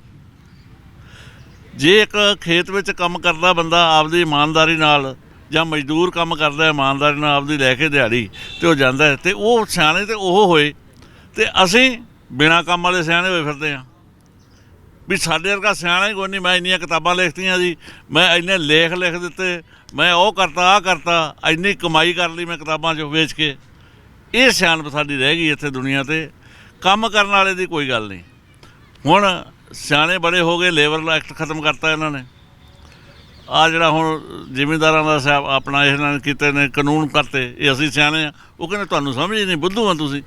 D: ਜੇ ਇੱਕ ਖੇਤ ਵਿੱਚ ਕੰਮ ਕਰਦਾ ਬੰਦਾ ਆਪਦੀ ਇਮਾਨਦਾਰੀ ਨਾਲ ਜਾਂ ਮਜ਼ਦੂਰ ਕੰਮ ਕਰਦਾ ਇਮਾਨਦਾਰੀ ਨਾਲ ਆਪਦੀ ਲੈ ਕੇ ਦਿਹਾੜੀ ਤੇ ਉਹ ਜਾਂਦਾ ਹੈ ਤੇ ਉਹ ਸਿਆਣੇ ਤੇ ਉਹ ਹੋਏ ਤੇ ਅਸੀਂ ਬਿਨਾ ਕੰਮ ਵਾਲੇ ਸਿਆਣੇ ਹੋਏ ਫਿਰਦੇ ਹਾਂ। ਵੀ ਸਾਡੇ ਵਰਗਾ ਸਿਆਣਾ ਹੀ ਕੋਈ ਨਹੀਂ, ਮੈਂ ਇੰਨੀਆਂ ਕਿਤਾਬਾਂ ਲਿਖਤੀਆਂ ਜੀ, ਮੈਂ ਇੰਨੇ ਲੇਖ ਲਿਖ ਦਿੱਤੇ, ਮੈਂ ਉਹ ਕਰਤਾ ਆ ਕਰਤਾ, ਇੰਨੀ ਕਮਾਈ ਕਰ ਲਈ ਮੈਂ ਕਿਤਾਬਾਂ 'ਚੋਂ ਵੇਚ ਕੇ। ਇਹ ਸਿਆਣਪ ਸਾਡੀ ਰਹਿ ਗਈ ਇੱਥੇ ਦੁਨੀਆ ਤੇ, ਕੰਮ ਕਰਨ ਵਾਲੇ ਦੀ ਕੋਈ ਗੱਲ ਨਹੀਂ। ਹੁਣ ਸਿਆਣੇ ਬੜੇ ਹੋ ਗਏ, ਲੇਬਰ ਐਕਟ ਖਤਮ ਕਰਤਾ ਇਹਨਾਂ ਨੇ। ਆ ਜਿਹੜਾ ਹੁਣ ਜ਼ਿਮੀਂਦਾਰਾਂ ਦਾ ਸਿਆ- ਆਪਣਾ ਇਹਨਾਂ ਨੇ ਕੀਤੇ ਨੇ, ਕਾਨੂੰਨ ਕਰਤੇ, ਇਹ ਅਸੀਂ ਸਿਆਣੇ ਆ। ਉਹ ਕਹਿੰਦੇ, ਤੁਹਾਨੂੰ ਸਮਝ ਹੀ ਨਹੀਂ, ਬੁੱਧੂ ਆ ਤੁਸੀਂ।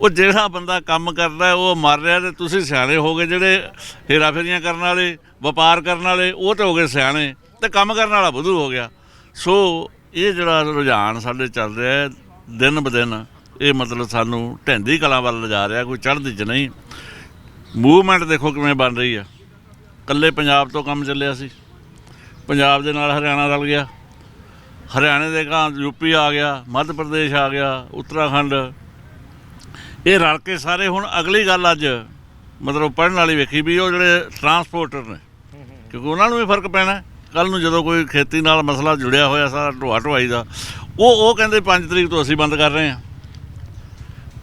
D: ਉਹ ਜਿਹੜਾ ਬੰਦਾ ਕੰਮ ਕਰਦਾ ਉਹ ਮਰ ਰਿਹਾ ਤੇ ਤੁਸੀਂ ਸਿਆਣੇ ਹੋ ਗਏ ਜਿਹੜੇ ਹੇਰਾਫੇਰੀਆਂ ਕਰਨ ਵਾਲੇ, ਵਪਾਰ ਕਰਨ ਵਾਲੇ, ਉਹ ਤਾਂ ਹੋ ਗਏ ਸਿਆਣੇ ਤੇ ਕੰਮ ਕਰਨ ਵਾਲਾ ਬੁੱਧੂ ਹੋ ਗਿਆ। ਸੋ ਇਹ ਜਿਹੜਾ ਰੁਝਾਨ ਸਾਡੇ ਚੱਲ ਰਿਹਾ ਦਿਨ ਬ ਦਿਨ ਇਹ ਮਤਲਬ ਸਾਨੂੰ ਢੈਂਦੀ ਕਲਾਂ ਵੱਲ ਲਿਜਾ ਰਿਹਾ, ਕੋਈ ਚੜ੍ਹਦੀ ਚ ਨਹੀਂ। ਮੂਵਮੈਂਟ ਦੇਖੋ ਕਿਵੇਂ ਬਣ ਰਹੀ ਆ ਕੱਲੇ ਪੰਜਾਬ ਤੋਂ ਕੰਮ ਚੱਲਿਆ ਸੀ। ਪੰਜਾਬ ਦੇ ਨਾਲ ਹਰਿਆਣਾ ਰਲ ਗਿਆ। ਹਰਿਆਣੇ ਦੇ ਗਾਂ ਯੂਪੀ ਆ ਗਿਆ, ਮੱਧ ਪ੍ਰਦੇਸ਼ ਆ ਗਿਆ, ਉੱਤਰਾਖੰਡ। ਇਹ ਰਲ ਕੇ ਸਾਰੇ ਹੁਣ ਅਗਲੀ ਗੱਲ ਅੱਜ, ਮਤਲਬ ਪੜਨ ਵਾਲੀ ਵੇਖੀ ਵੀ ਉਹ ਜਿਹੜੇ ਟਰਾਂਸਪੋਰਟਰ ਨੇ, ਕਿਉਂਕਿ ਉਹਨਾਂ ਨੂੰ ਵੀ ਫ਼ਰਕ ਪੈਣਾ। ਹੈ। ਕੱਲ ਨੂੰ ਜਦੋਂ ਕੋਈ ਖੇਤੀ ਨਾਲ ਮਸਲਾ ਜੁੜਿਆ ਹੋਇਆ ਸਾਰਾ ਢੋਆ ਢੁਆਈ ਦਾ, ਉਹ ਉਹ ਕਹਿੰਦੇ 5 ਤਰੀਕ ਤੋਂ ਅਸੀਂ ਬੰਦ ਕਰ ਰਹੇ ਹਾਂ।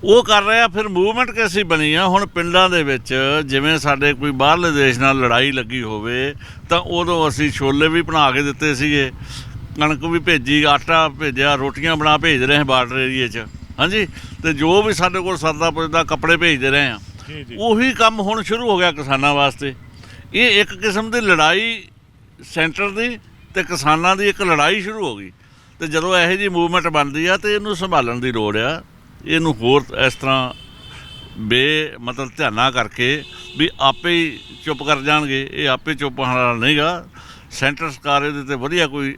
D: ਉਹ ਕਰ ਰਹੇ ਫਿਰ ਮੂਵਮੈਂਟ ਕਿਸੀ ਬਣੀ ਆ? ਹੁਣ ਪਿੰਡਾਂ ਦੇ ਵਿੱਚ ਜਿਵੇਂ ਸਾਡੇ ਕੋਈ ਬਾਹਰਲੇ ਦੇਸ਼ ਨਾਲ ਲੜਾਈ ਲੱਗੀ ਹੋਵੇ ਤਾਂ ਉਦੋਂ ਅਸੀਂ ਛੋਲੇ ਵੀ ਬਣਾ ਕੇ ਦਿੱਤੇ ਸੀਗੇ। ਕਣਕ ਵੀ ਭੇਜੀ ਆਟਾ ਭੇਜਿਆ ਰੋਟੀਆਂ ਬਣਾ ਭੇਜ ਰਹੇ ਹਾਂ ਬਾਰਡਰ ਏਰੀਏ 'ਚ। ਹਾਂਜੀ? ਤੇ ਜੋ ਵੀ ਸਾਡੇ ਕੋਲ ਸਰਦਾ ਪੁੱਜਦਾ ਕੱਪੜੇ ਭੇਜਦੇ ਰਹੇ ਆ ਉਹੀ ਕੰਮ ਹੁਣ ਸ਼ੁਰੂ ਹੋ ਗਿਆ ਕਿਸਾਨਾਂ ਵਾਸਤੇ। ਇਹ ਇੱਕ ਕਿਸਮ ਦੀ ਲੜਾਈ ਸੈਂਟਰ ਦੀ ਤੇ ਕਿਸਾਨਾਂ ਦੀ ਇੱਕ ਲੜਾਈ ਸ਼ੁਰੂ ਹੋ ਗਈ। ਤੇ ਜਦੋਂ ਇਹੋ ਜੀ ਮੂਵਮੈਂਟ ਬਣਦੀ ਆ ਤੇ ਇਹਨੂੰ ਸੰਭਾਲਣ ਦੀ ਲੋੜ ਆ। ਇਹਨੂੰ ਹੋਰ ਇਸ ਤਰ੍ਹਾਂ ਬੇ ਮਤਲਬ ਧਿਆਨਾ ਕਰਕੇ ਵੀ ਆਪੇ ਹੀ ਚੁੱਪ ਕਰ ਜਾਣਗੇ। ਇਹ ਆਪੇ ਚੁੱਪ ਹੋਣਾ ਵਾਲਾ ਨਹੀਂਗਾ। ਸੈਂਟਰ ਸਰਕਾਰ ਇਹਦੇ ਤੇ ਵਧੀਆ ਕੋਈ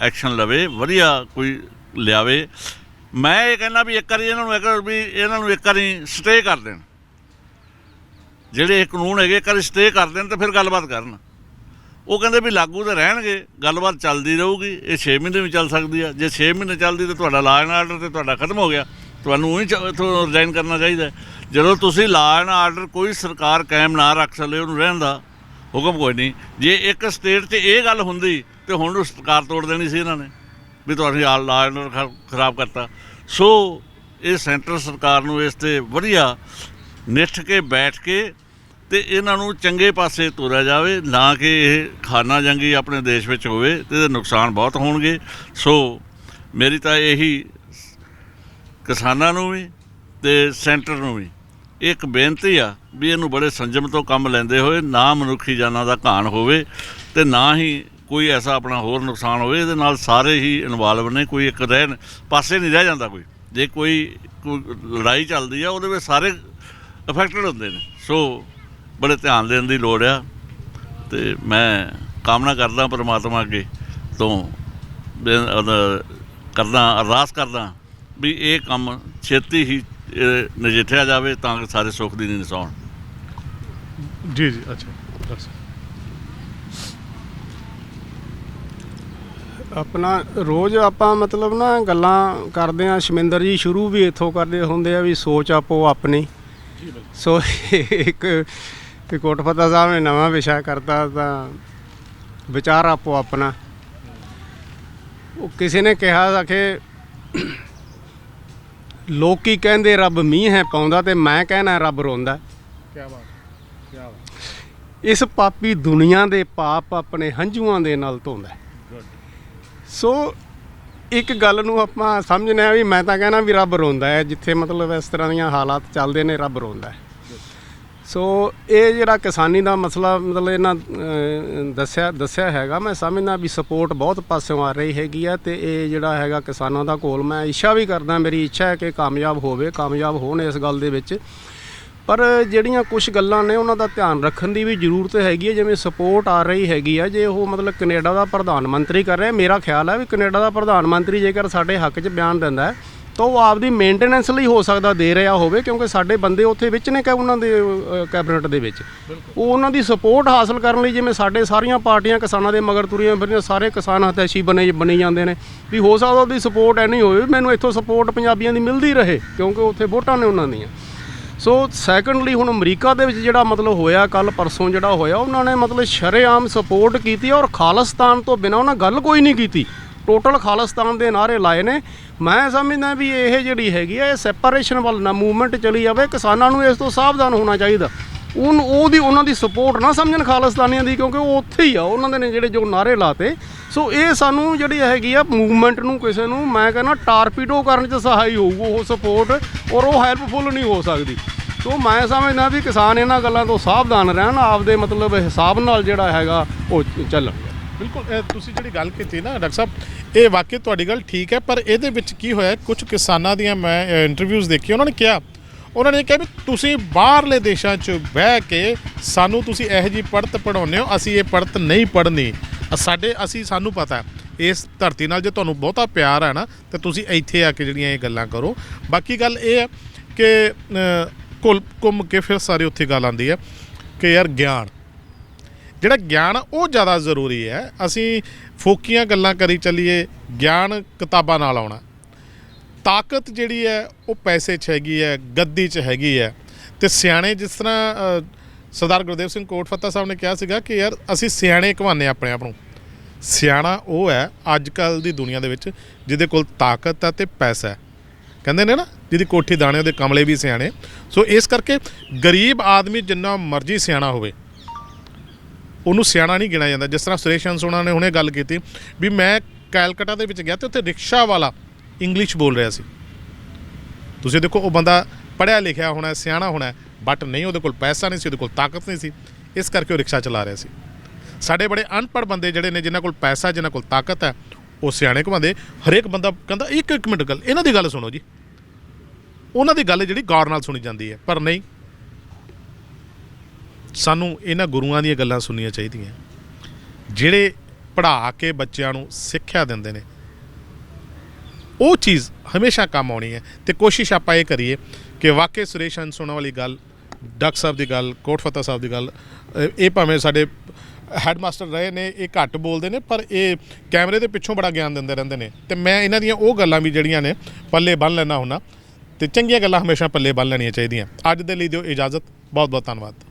D: ਐਕਸ਼ਨ ਲਵੇ, ਵਧੀਆ ਕੋਈ ਲਿਆਵੇ। ਮੈਂ ਇਹ ਕਹਿੰਦਾ ਵੀ ਇੱਕ ਵਾਰੀ ਇਹਨਾਂ ਨੂੰ ਇੱਕ ਵੀ ਇਹਨਾਂ ਨੂੰ ਇੱਕ ਵਾਰੀ ਸਟੇ ਕਰ ਦੇਣ। ਜਿਹੜੇ ਇਹ ਕਾਨੂੰਨ ਹੈਗੇ, ਇੱਕ ਵਾਰੀ ਸਟੇ ਕਰ ਦੇਣ ਤੇ ਫਿਰ ਗੱਲਬਾਤ ਕਰਨ। ਉਹ ਕਹਿੰਦੇ ਵੀ ਲਾਗੂ ਤਾਂ ਰਹਿਣਗੇ, ਗੱਲਬਾਤ ਚੱਲਦੀ ਰਹੂਗੀ। ਇਹ 6 ਮਹੀਨੇ ਵੀ ਚੱਲ ਸਕਦੀ ਆ। ਜੇ 6 ਮਹੀਨੇ ਚੱਲਦੀ ਤਾਂ ਤੁਹਾਡਾ ਲਾਅ ਐਂਡ ਆਰਡਰ ਤੇ ਤੁਹਾਡਾ ਖਤਮ ਹੋ ਗਿਆ। ਤੁਹਾਨੂੰ ਉਹੀ ਇਥੋਂ ਰਿਜ਼ਾਈਨ ਕਰਨਾ ਚਾਹੀਦਾ ਜਦੋਂ ਤੁਸੀਂ ਲਾ ਐਂਡ ਆਰਡਰ ਕੋਈ ਸਰਕਾਰ ਕਾਇਮ ਨਾ ਰੱਖ ਸਕੇ ਉਹਨੂੰ ਰਹਿਣ ਦਾ ਹੁਕਮ ਕੋਈ ਨਹੀਂ। ਜੇ ਇੱਕ ਸਟੇਟ 'ਚ ਇਹ ਗੱਲ ਹੁੰਦੀ, ਤੇ ਹੁਣ ਉਹ ਸਰਕਾਰ ਤੋੜ ਦੇਣੀ ਸੀ ਇਹਨਾਂ ਨੇ, ਵੀ ਤੁਹਾਡੀ ਆ ਲਾਅ ਐਂਡ ਆਰਡਰ ਖਰਾਬ ਕਰਤਾ। ਸੋ ਇਹ ਸੈਂਟਰ ਸਰਕਾਰ ਨੂੰ ਇਸ ਤੇ ਵਧੀਆ ਨਿੱਠ ਕੇ ਬੈਠ ਕੇ ਤੇ ਇਹਨਾਂ ਨੂੰ ਚੰਗੇ ਪਾਸੇ ਤੋਰਿਆ ਜਾਵੇ, ਨਾ ਕਿ ਇਹ ਖਾਨਾ ਜੰਗੀ ਆਪਣੇ ਦੇਸ਼ ਵਿੱਚ ਹੋਵੇ ਤੇ ਇਹਦੇ ਨੁਕਸਾਨ ਬਹੁਤ ਹੋਣਗੇ। ਸੋ ਮੇਰੀ ਤਾਂ ਇਹੀ ਕਿਸਾਨਾਂ ਨੂੰ ਵੀ ਤੇ ਸੈਂਟਰ ਨੂੰ ਵੀ। ਇਹ ਇੱਕ ਬੇਨਤੀ ਆ ਵੀ ਇਹਨੂੰ ਬੜੇ ਸੰਜਮ ਤੋਂ ਕੰਮ ਲੈਂਦੇ ਹੋਏ ਨਾ ਮਨੁੱਖੀ ਜਾਨਾਂ ਦਾ ਘਾਣ ਹੋਵੇ ਤੇ ਨਾ ਹੀ ਕੋਈ ਐਸਾ ਆਪਣਾ ਹੋਰ ਨੁਕਸਾਨ ਹੋਵੇ, ਇਹਦੇ ਨਾਲ ਸਾਰੇ ਹੀ ਇਨਵੋਲਵ ਨੇ, ਕੋਈ ਇੱਕ ਰਹਿਣ, ਪਾਸੇ ਨਹੀਂ ਰਹਿ ਜਾਂਦਾ ਕੋਈ। ਜੇ ਕੋਈ ਲੜਾਈ ਚੱਲਦੀ ਆ, ਉਹਦੇ ਵਿੱਚ ਸਾਰੇ ਅਫੈਕਟਡ ਹੁੰਦੇ ਨੇ। ਸੋ ਬੜੇ ਧਿਆਨ ਦੇਣ ਦੀ ਲੋੜ ਆ ਤੇ ਮੈਂ ਕਾਮਨਾ ਕਰਦਾ ਪਰਮਾਤਮਾ ਅੱਗੇ ਤੋਂ ਕਰਦਾ, ਅਰਦਾਸ ਕਰਦਾ ਵੀ ਇਹ ਕੰਮ ਛੇਤੀ ਹੀ ਨਜਿੱਠਿਆ ਜਾਵੇ ਤਾਂ ਕਿ ਸਾਰੇ ਸੁੱਖ ਦੀ ਨੀਂਦ ਸੌਣ।
A: ਜੀ ਜੀ ਅੱਛਾ। ਦੱਸ।
C: ਆਪਣਾ ਰੋਜ਼ ਆਪਾਂ ਮਤਲਬ ਨਾ ਗੱਲਾਂ ਕਰਦੇ ਆ ਸ਼ਮਿੰਦਰ ਜੀ ਸ਼ੁਰੂ ਵੀ ਇੱਥੋਂ ਕਰਦੇ ਹੁੰਦੇ ਆ ਵੀ ਸੋਚ ਆਪੋ ਆਪਣੀ। ਸੋ ਇੱਕ ਇੱਕ ਕੋਟਫਤਾ ਸਾਹਿਬ ਨੇ ਨਵਾਂ ਵਿਸ਼ਾ ਕਰਤਾ ਤਾਂ ਵਿਚਾਰ ਆਪੋ ਆਪਣਾ। ਉਹ ਕਿਸੇ ਨੇ ਕਿਹਾ ਕਿ ਲੋਕੀ ਕਹਿੰਦੇ ਰੱਬ ਮੀਂਹ ਹੈ ਪਾਉਂਦਾ ਤੇ ਮੈਂ ਕਹਿਣਾ ਰੱਬ ਰੋਂਦਾ।
A: ਕੀ ਬਾਤ ਕੀ ਬਾਤ
C: ਇਸ ਪਾਪੀ ਦੁਨੀਆ ਦੇ ਪਾਪ ਆਪਣੇ ਹੰਝੂਆਂ ਦੇ ਨਾਲ ਧੋਂਦਾ। ਸੋ ਇੱਕ ਗੱਲ ਨੂੰ ਆਪਾਂ ਸਮਝਣਾ ਵੀ ਮੈਂ ਤਾਂ ਕਹਿਣਾ ਵੀ ਰੱਬ ਰੋਂਦਾ ਹੈ ਜਿੱਥੇ ਮਤਲਬ ਇਸ ਤਰ੍ਹਾਂ ਦੀਆਂ ਹਾਲਾਤ ਚੱਲਦੇ ਨੇ ਰੱਬ ਰੋਂਦਾ ਹੈ। ਸੋ ਇਹ ਜਿਹੜਾ ਕਿਸਾਨੀ ਦਾ ਮਸਲਾ, ਮਤਲਬ ਇਹਨਾਂ ਦੱਸਿਆ ਦੱਸਿਆ ਹੈਗਾ, ਮੈਂ ਸਮਝਦਾ ਵੀ ਸਪੋਰਟ ਬਹੁਤ ਪਾਸਿਓਂ ਆ ਰਹੀ ਹੈਗੀ ਆ ਤੇ ਇਹ ਜਿਹੜਾ ਹੈਗਾ ਕਿਸਾਨਾਂ ਦਾ ਕੋਲ ਮੈਂ ਇੱਛਾ ਵੀ ਕਰਦਾ, ਮੇਰੀ ਇੱਛਾ ਹੈ ਕਿ ਕਾਮਯਾਬ ਹੋਵੇ, ਕਾਮਯਾਬ ਹੋਣ ਇਸ ਗੱਲ ਦੇ ਵਿੱਚ। ਪਰ ਜਿਹੜੀਆਂ ਕੁਝ ਗੱਲਾਂ ਨੇ, ਉਹਨਾਂ ਦਾ ਧਿਆਨ ਰੱਖਣ ਦੀ ਵੀ ਜ਼ਰੂਰਤ ਹੈਗੀ ਹੈ ਜਿਵੇਂ ਸਪੋਰਟ ਆ ਰਹੀ ਹੈਗੀ ਆ, ਜੇ ਉਹ ਮਤਲਬ ਕੈਨੇਡਾ ਦਾ ਪ੍ਰਧਾਨ ਮੰਤਰੀ ਕਰ ਰਿਹਾ ਮੇਰਾ ਖਿਆਲ ਹੈ ਵੀ ਕੈਨੇਡਾ ਦਾ ਪ੍ਰਧਾਨ ਮੰਤਰੀ ਜੇਕਰ ਸਾਡੇ ਹੱਕ 'ਚ ਬਿਆਨ ਦਿੰਦਾ ਹੈ ਤਾਂ ਉਹ ਆਪਦੀ ਮੇਨਟੇਨੈਂਸ ਲਈ ਹੋ ਸਕਦਾ ਦੇ ਰਿਹਾ ਹੋਵੇ ਕਿਉਂਕਿ ਸਾਡੇ ਬੰਦੇ ਉੱਥੇ ਵਿੱਚ ਨੇ ਕਿ ਉਹਨਾਂ ਦੇ ਕੈਬਨਿਟ ਦੇ ਵਿੱਚ। ਉਹ ਉਹਨਾਂ ਦੀ ਸਪੋਰਟ ਹਾਸਲ ਕਰਨ ਲਈ ਜਿਵੇਂ ਸਾਡੇ ਸਾਰੀਆਂ ਪਾਰਟੀਆਂ ਕਿਸਾਨਾਂ ਦੇ ਮਗਰ ਤੁਰੀਆਂ ਫਿਰਦੀਆਂ ਸਾਰੇ ਕਿਸਾਨ ਹਤੈਸ਼ੀ ਬਣੇ ਬਣੀ ਜਾਂਦੇ ਨੇ। ਵੀ ਹੋ ਸਕਦਾ ਉਹਦੀ ਸਪੋਰਟ ਐਨੀ ਹੋਵੇ ਮੈਨੂੰ ਇੱਥੋਂ ਸਪੋਰਟ ਪੰਜਾਬੀਆਂ ਦੀ ਮਿਲਦੀ ਰਹੇ ਕਿਉਂਕਿ ਉੱਥੇ ਵੋਟਾਂ ਨੇ ਉਹਨਾਂ ਦੀਆਂ। ਸੋ ਸੈਕੰਡਲੀ ਹੁਣ ਅਮਰੀਕਾ ਦੇ ਵਿੱਚ ਜਿਹੜਾ ਮਤਲਬ ਹੋਇਆ ਕੱਲ ਪਰਸੋਂ ਜਿਹੜਾ ਹੋਇਆ ਉਹਨਾਂ ਨੇ ਮਤਲਬ ਸ਼ਰੇਆਮ ਸਪੋਰਟ ਕੀਤੀ ਔਰ ਖਾਲਿਸਤਾਨ ਤੋਂ ਬਿਨਾਂ ਉਹਨਾਂ ਗੱਲ ਕੋਈ ਨਹੀਂ ਕੀਤੀ। ਟੋਟਲ ਖਾਲਿਸਤਾਨ ਦੇ ਨਾਰੇ ਲਾਏ ਨੇ। ਮੈਂ ਸਮਝਦਾ ਵੀ ਇਹ ਜਿਹੜੀ ਹੈਗੀ ਹੈ ਇਹ ਸੈਪਰੇਸ਼ਨ ਵੱਲ ਨਾ ਮੂਵਮੈਂਟ ਚਲੀ ਜਾਵੇ, ਕਿਸਾਨਾਂ ਨੂੰ ਇਸ ਤੋਂ ਸਾਵਧਾਨ ਹੋਣਾ ਚਾਹੀਦਾ। ਉਹਨ ਉਹਦੀ, ਉਹਨਾਂ ਦੀ ਸਪੋਰਟ ਨਾ ਸਮਝਣ ਖਾਲਿਸਤਾਨੀਆਂ ਦੀ, ਕਿਉਂਕਿ ਉਹ ਉੱਥੇ ਹੀ ਆ, ਉਹਨਾਂ ਦੇ ਨੇ ਜਿਹੜੇ ਜੋ ਨਾਰੇ ਲਾਤੇ। ਸੋ ਇਹ ਸਾਨੂੰ ਜਿਹੜੀ ਹੈਗੀ ਆ ਮੂਵਮੈਂਟ ਨੂੰ ਕਿਸੇ ਨੂੰ, ਮੈਂ ਕਹਿੰਦਾ ਟਾਰਪੀਡੋ ਕਰਨ 'ਚ ਸਹਾਈ ਹੋਊ, ਉਹ ਸਪੋਰਟ ਔਰ ਉਹ ਹੈਲਪਫੁਲ ਨਹੀਂ ਹੋ ਸਕਦੀ। ਸੋ ਮੈਂ ਸਮਝਦਾ ਵੀ ਕਿਸਾਨ ਇਹਨਾਂ ਗੱਲਾਂ ਤੋਂ ਸਾਵਧਾਨ ਰਹਿਣ, ਆਪਦੇ ਮਤਲਬ ਹਿਸਾਬ ਨਾਲ ਜਿਹੜਾ ਹੈਗਾ, ਉਹ ਚੱਲਣ।
A: ਬਿਲਕੁਲ ਤੁਸੀਂ ਜਿਹੜੀ ਗੱਲ ਕੀਤੀ ਨਾ ਡਾਕਟਰ ਸਾਹਿਬ ਇਹ ਵਾਕਿਆ ਤੁਹਾਡੀ ਗੱਲ ਠੀਕ ਹੈ ਪਰ ਇਹਦੇ ਵਿੱਚ ਕੀ ਹੋਇਆ ਕੁਝ ਕਿਸਾਨਾਂ ਦੀਆਂ ਮੈਂ ਇੰਟਰਵਿਊਜ਼ ਦੇਖੀ ਉਹਨਾਂ ਨੇ ਕਿਹਾ ਉਹਨਾਂ ਨੇ ਕਿਹਾ ਵੀ ਤੁਸੀਂ ਬਾਹਰਲੇ ਦੇਸ਼ਾਂ 'ਚ ਬਹਿ ਕੇ ਸਾਨੂੰ ਤੁਸੀਂ ਇਹੋ ਜੀ ਪੜਤ ਪੜਾਉਂਦੇ ਹੋ ਅਸੀਂ ਇਹ ਪੜਤ ਨਹੀਂ ਪੜਨੀ ਸਾਡੇ ਅਸੀਂ ਸਾਨੂੰ ਪਤਾ ਇਸ ਧਰਤੀ ਨਾਲ ਜੇ ਤੁਹਾਨੂੰ ਬਹੁਤਾ ਪਿਆਰ ਹੈ ਨਾ ਤੇ ਤੁਸੀਂ ਇੱਥੇ ਆ ਕੇ ਜਿਹੜੀਆਂ ਇਹ ਗੱਲਾਂ ਕਰੋ। ਬਾਕੀ ਗੱਲ ਇਹ ਹੈ ਕਿ ਅ, ਘੁਲ ਘੁੰਮ ਕੇ ਫਿਰ ਸਾਰੇ ਉੱਥੇ ਗੱਲ ਆਉਂਦੀ ਹੈ ਕਿ ਯਾਰ ਗਿਆਨ ਜਿਹੜਾ ਗਿਆਨ ਉਹ ਜ਼ਿਆਦਾ ਜ਼ਰੂਰੀ ਹੈ। ਅਸੀਂ ਫੋਕੀਆਂ ਗੱਲਾਂ ਕਰੀ ਚੱਲੀਏ, ਗਿਆਨ ਕਿਤਾਬਾਂ ਨਾਲ ਆਉਣਾ। ਤਾਕਤ ਜਿਹੜੀ ਹੈ, ਉਹ ਪੈਸੇ 'ਚ ਹੈਗੀ ਹੈ, ਗੱਦੀ 'ਚ ਹੈਗੀ ਹੈ। ਤੇ ਸਿਆਣੇ ਜਿਸ ਤਰ੍ਹਾਂ ਸਰਦਾਰ ਗੁਰਦੇਵ ਸਿੰਘ ਕੋਟਫੱਤਾ ਸਾਹਿਬ ਨੇ ਕਿਹਾ ਸੀਗਾ ਕਿ ਯਾਰ ਅਸੀਂ ਸਿਆਣੇ ਕਹਾਉਂਦੇ ਆਪਣੇ ਆਪ ਨੂੰ। ਸਿਆਣਾ ਉਹ ਹੈ ਅੱਜ ਕੱਲ ਦੀ ਦੁਨੀਆ ਦੇ ਵਿੱਚ ਜਿਹਦੇ ਕੋਲ ਤਾਕਤ ਹੈ ਤੇ ਪੈਸਾ ਹੈ। ਕਹਿੰਦੇ ਨੇ ਨਾ, ਜਿਹਦੀ ਕੋਠੀ ਦਾਣੇ ਉਹਦੇ ਕਮਲੇ ਵੀ ਸਿਆਣੇ। ਸੋ ਇਸ ਕਰਕੇ ਗਰੀਬ ਆਦਮੀ ਜਿੰਨਾ ਮਰਜ਼ੀ ਸਿਆਣਾ ਹੋਵੇ ਉਹਨੂੰ ਸਿਆਣਾ ਨਹੀਂ ਗਿਣਿਆ ਜਾਂਦਾ। ਜਿਸ ਤਰ੍ਹਾਂ ਸੁਰੇਸ਼ ਅੰਸੋਣਾ ਨੇ ਹੁਣੇ ਗੱਲ ਕੀਤੀ ਵੀ ਮੈਂ ਕੈਲਕਟਾ ਦੇ ਵਿੱਚ ਗਿਆ ਤੇ ਉੱਥੇ ਰਿਕਸ਼ਾ ਵਾਲਾ ਇੰਗਲਿਸ਼ ਬੋਲ ਰਿਹਾ ਸੀ। ਤੁਸੀਂ ਦੇਖੋ, ਉਹ ਬੰਦਾ ਪੜ੍ਹਿਆ ਲਿਖਿਆ ਹੋਣਾ, ਸਿਆਣਾ ਹੋਣਾ ਬਟ ਨਹੀਂ, ਉਹਦੇ ਕੋਲ ਪੈਸਾ ਨਹੀਂ ਸੀ, ਉਹਦੇ ਕੋਲ ਤਾਕਤ ਨਹੀਂ ਸੀ। ਇਸ ਕਰਕੇ ਉਹ ਰਿਕਸ਼ਾ ਚਲਾ ਰਿਹਾ ਸੀ। ਸਾਡੇ ਬੜੇ ਅਨਪੜ੍ਹ ਬੰਦੇ ਜਿਹੜੇ ਨੇ, ਜਿਨ੍ਹਾਂ ਕੋਲ ਪੈਸਾ, ਜਿਨ੍ਹਾਂ ਕੋਲ ਤਾਕਤ ਹੈ, ਉਹ ਸਿਆਣੇ ਘੁੰਮਦੇ। ਹਰੇਕ ਬੰਦਾ ਕਹਿੰਦਾ ਇੱਕ ਇੱਕ ਮਿੰਟ ਗੱਲ, ਇਹਨਾਂ ਦੀ ਗੱਲ ਸੁਣੋ ਜੀ। ਉਹਨਾਂ ਦੀ ਗੱਲ ਜਿਹੜੀ ਗੌਰ ਨਾਲ ਸੁਣੀ ਜਾਂਦੀ ਹੈ, ਪਰ ਨਹੀਂ। ਸਾਨੂੰ ਇਹਨਾਂ ਗੁਰੂਆਂ ਦੀਆਂ ਗੱਲਾਂ ਸੁਣਨੀਆਂ ਚਾਹੀਦੀਆਂ। ਜਿਹੜੇ ਪੜ੍ਹਾ ਕੇ ਬੱਚਿਆਂ ਨੂੰ ਸਿੱਖਿਆ ਦਿੰਦੇ ਨੇ। ਉਹ ਚੀਜ਼ ਹਮੇਸ਼ਾ ਕੰਮ ਆਉਣੀ ਹੈ ਤੇ ਕੋਸ਼ਿਸ਼ ਆਪਾਂ ਇਹ ਕਰੀਏ ਕਿ ਵਾਕਈ ਸੁਰੇਸ਼ ਅੰਸੋਣਾ ਵਾਲੀ ਗੱਲ ਡਾਕਟਰ ਸਾਹਿਬ ਦੀ ਗੱਲ, ਕੋਟ ਫਤਿਹ ਸਾਹਿਬ ਦੀ ਗੱਲ ਇਹ ਭਾਵੇਂ ਸਾਡੇ ਹੈਡਮਾਸਟਰ ਰਹੇ ਨੇ, ਇਹ ਘੱਟ ਬੋਲਦੇ ਨੇ, ਪਰ ਇਹ ਕੈਮਰੇ ਦੇ ਪਿੱਛੋਂ ਬੜਾ ਗਿਆਨ ਦਿੰਦੇ ਰਹਿੰਦੇ ਨੇ। ਤੇ ਮੈਂ ਇਹਨਾਂ ਦੀਆਂ ਉਹ ਗੱਲਾਂ ਵੀ ਜਿਹੜੀਆਂ ਨੇ, ਪੱਲੇ ਬੰਨ ਲੈਣਾ ਹੁੰਦਾ ਤੇ ਚੰਗੀਆਂ ਗੱਲਾਂ ਹਮੇਸ਼ਾ ਪੱਲੇ ਬੰਨ ਲੈਣੀਆਂ ਚਾਹੀਦੀਆਂ। ਅੱਜ ਦੇ ਲਈ ਦਿਓ ਇਜਾਜ਼ਤ। ਬਹੁਤ ਬਹੁਤ ਧੰਨਵਾਦ।